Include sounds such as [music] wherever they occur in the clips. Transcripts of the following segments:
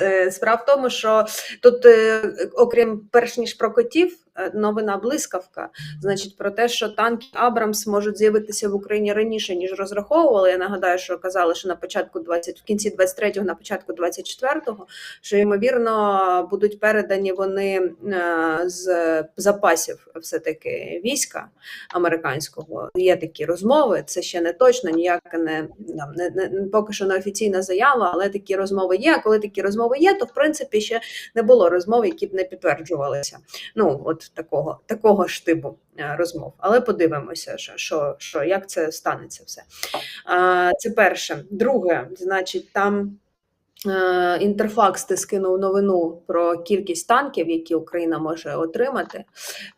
Е, Справа в тому, що тут, е, окрім перш ніж про котів, новина блискавка. Значить, про те, що танки Абрамс можуть з'явитися в Україні раніше, ніж розраховували. Я нагадаю, що казали, що на початку 20, в кінці 23-го, на початку 24-го, що ймовірно будуть передані вони е, з запасів все-таки війська американського. Є такі розмови. Це ще не точно, ніяка не, не не- поки що не офіційна заява, але такі розмови є. А коли такі розмови є, то в принципі ще не було розмов, які б не підтверджувалися. Ну, от такого, такого типу е, розмов. Але подивимося, що, що, що як це станеться все. Це перше. Друге, значить, там. е, Інтерфакс ти скинув новину про кількість танків, які Україна може отримати.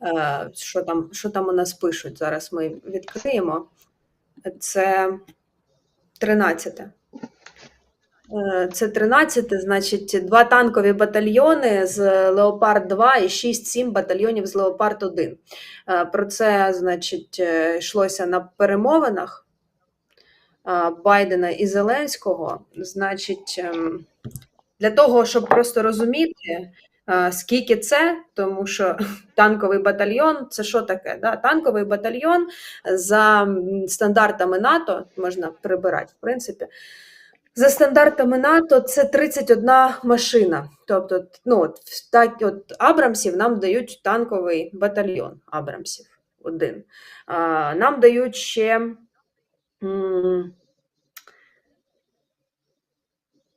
Е, Що там, що там у нас пишуть? Зараз ми відкриємо. Це 13. Е, Це 13, значить, два танкові батальйони з Леопард 2 і 6-7 батальйонів з Леопард 1. Е, Про це, значить, е, йшлося на перемовинах Байдена і Зеленського. Значить, ем, для того, щоб просто розуміти, скільки це, тому що [laughs] танковий батальйон це що таке? Да? Танковий батальйон за стандартами НАТО можна прибирати, в принципі. За стандартами НАТО це 31 машина. Тобто, ну, от, так, от Абрамсів нам дають танковий батальйон Абрамсів один. А, нам дають ще. м,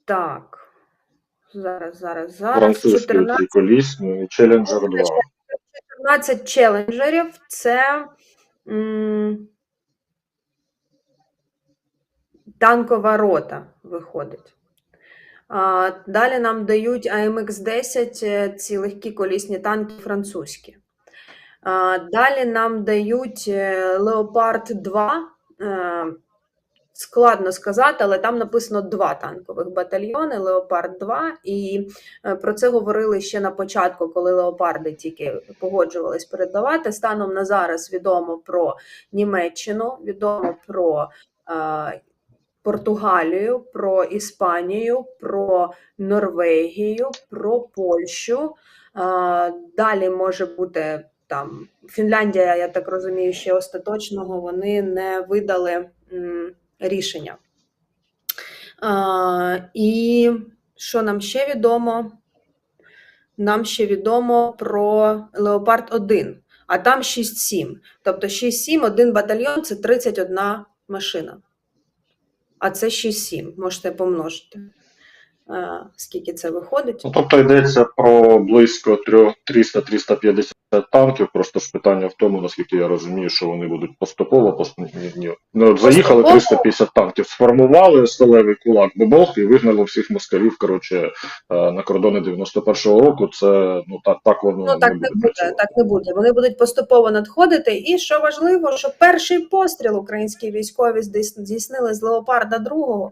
Так. Зараз, зараз, зараз. Французький 14 ці колісні, Challenger 2. 14 челенджерів це м, танкова рота виходить. Далі нам дають АМХ-10, е, ці легкі колісні танки французькі. Далі нам дають е, Леопард 2. Е, складно сказати, але там написано два танкових батальйони Леопард 2. І про це говорили ще на початку, коли леопарди тільки погоджувались передавати. Станом на зараз відомо про Німеччину, відомо про Португалію, про Іспанію, про Норвегію, про Польщу. Далі може бути там Фінляндія, я так розумію, ще остаточного вони не видали рішення. І що нам ще відомо? Нам ще відомо про Леопард 1, а там 6-7. Тобто 6-7, один батальйон це 31 машина. А це 6-7, можете помножити. Е, Скільки це виходить? Ну, тобто йдеться про близько трьох- 300-350 танків. Просто ж питання в тому, наскільки я розумію, що вони будуть поступово. пост- ні. Ну, от заїхали 350 танків, сформували сталевий кулак бобох і вигнали всіх москалів. Коротше, е, на кордони 91-го року. Це ну так, так воно Ну так не буде. буде, так не буде. Вони будуть поступово надходити. І що важливо, що перший постріл українські військові здійс- здійснили з леопарда 2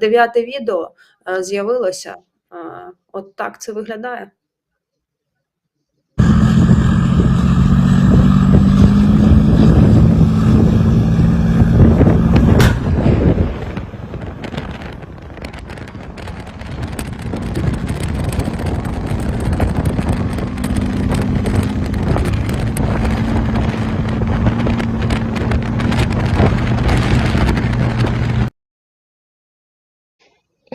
Дев'яте відео е, з'явилося. Е, От так це виглядає.